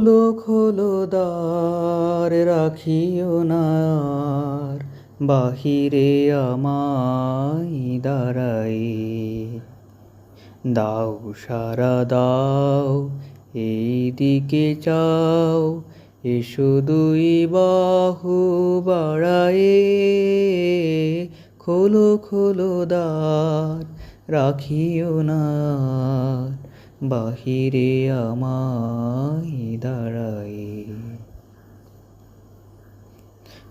খোলো খোলো দ্বার, রাখিও না আর। বাহিরে আমায় দাঁড়াই। দাও সারা, দাও এই দিকে চাও এসো দুই বাহু বাড়ায়ে। খোলো খোলো দ্বার, রাখিও না বাহিরে আমায় দাঁড়াই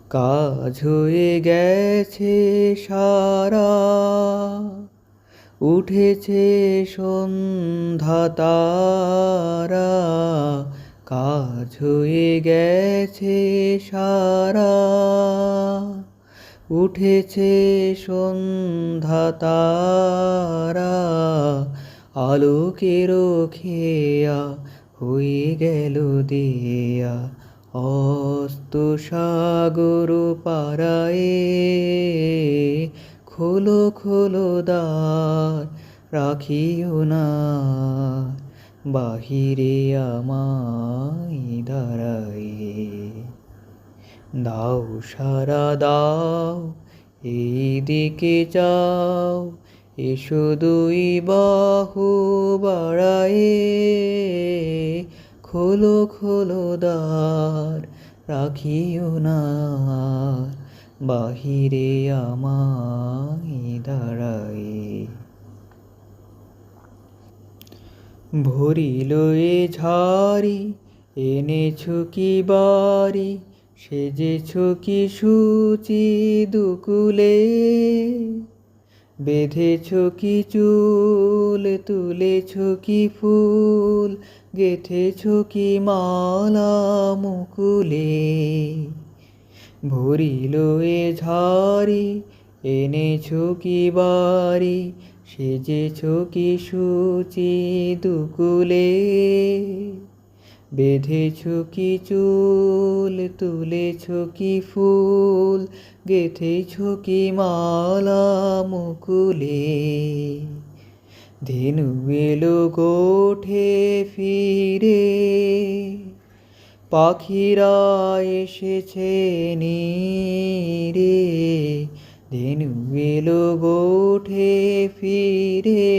কাজ হয়ে গেছে সারা, উঠেছে সন্ধ্যা তারা। কাজ হয়ে গেছে সারা, উঠেছে সন্ধ্যা তারা। আলোকের খেয়া হয়ে গেল দেয়া। অস্ত সাগর পাড়ায়ে খোলো খোলো দ্বার রাখিও না। বাহিরে আমায় দাঁড়াই দাও সারা দাও এই দিকে যাও এসো দুই বাহু বাড়ায়ে, খোলো খোলো দ্বার, রাখিও না বাহিরে আমায় দাঁড়াই ভরিল এ ঝাড়ি, এনেছো কি বাড়ি, সেজেছ কি সূচি দুকুলে বেঁধেছ কি চুল, তুলেছ কি ফুল, গেথেছ কি মালা মুকুলে। ভরিল এ ঝাড়ি, এনেছ কি বাড়ি, সেজেছ কি সূচি দুকুলে। বেঁধেছ কি চুল, তুলেছ কি ফুল, গেথেছ কি মালা মুকুলে? ধেনু এলো গোঠে ফিরে, পাখিরা এসেছে নীরে। ধেনু এলো গোঠে ফিরে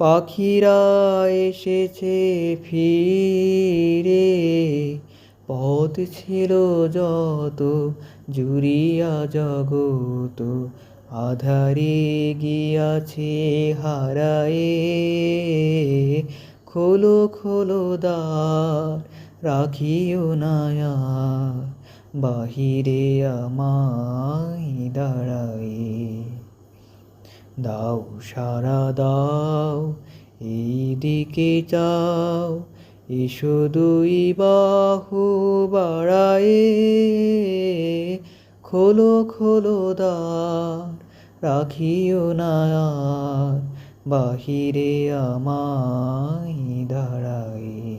পাখিরা এসেছে ফিরে। পথ ছিল যত, জুড়িয়া জগত, আধারে গিয়াছে হারায়ে। খোলো খোলো দ্বার, রাখিও না আর, বাহিরে আমায় দাঁড়াই দাও সারা দাও এই দিকে যাও, এসো দুই বাহু বাড়ায়ে। খোলো খোলো দ্বার, রাখিও না বাহিরে আমায় দাঁড়াই